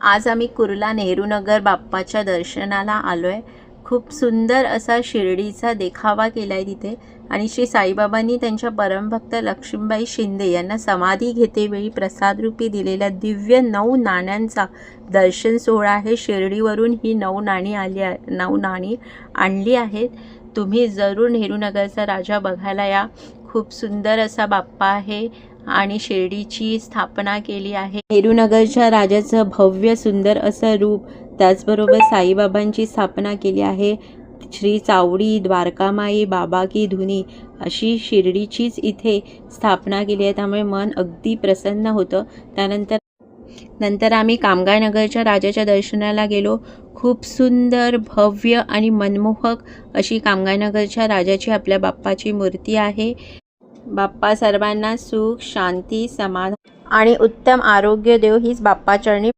आज आम्ही कुर्ला नेहरूनगर बाप्पाच्या दर्शनाला आलो आहे खूप सुंदर असा शिर्डीचा देखावा केला आहे तिथे. आणि श्री साईबाबांनी त्यांच्या परमभक्त लक्ष्मीबाई शिंदे यांना समाधी घेतेवेळी प्रसादरूपी दिलेल्या दिव्य नऊ नाण्यांचा दर्शन सोहळा आहे. शिर्डीवरून ही नऊ नाणी आली आहे नऊ नाणी आणली आहेत. तुम्ही जरूर नेहरूनगरचा राजा बघायला या. खूप सुंदर असा बाप्पा आहे. आणि शिर्डीची स्थापना केली आहे. नेहरूनगरच्या राजाचं भव्य सुंदर असं रूप त्याचबरोबर साईबाबांची स्थापना केली आहे. श्री चावडी द्वारकामाई बाबा की धुनी अशी शिर्डीचीच इथे स्थापना केली आहे. त्यामुळे मन अगदी प्रसन्न होतं. त्यानंतर नंतर आम्ही कामगारनगरच्या राजाच्या दर्शनाला गेलो. खूप सुंदर भव्य आणि मनमोहक अशी कामगारनगरच्या राजाची आपल्या बाप्पाची मूर्ती आहे. बाप्पा सर्वांना सुख शांती समाधान. आणि उत्तम आरोग्य देव हीच बाप्पा चरणी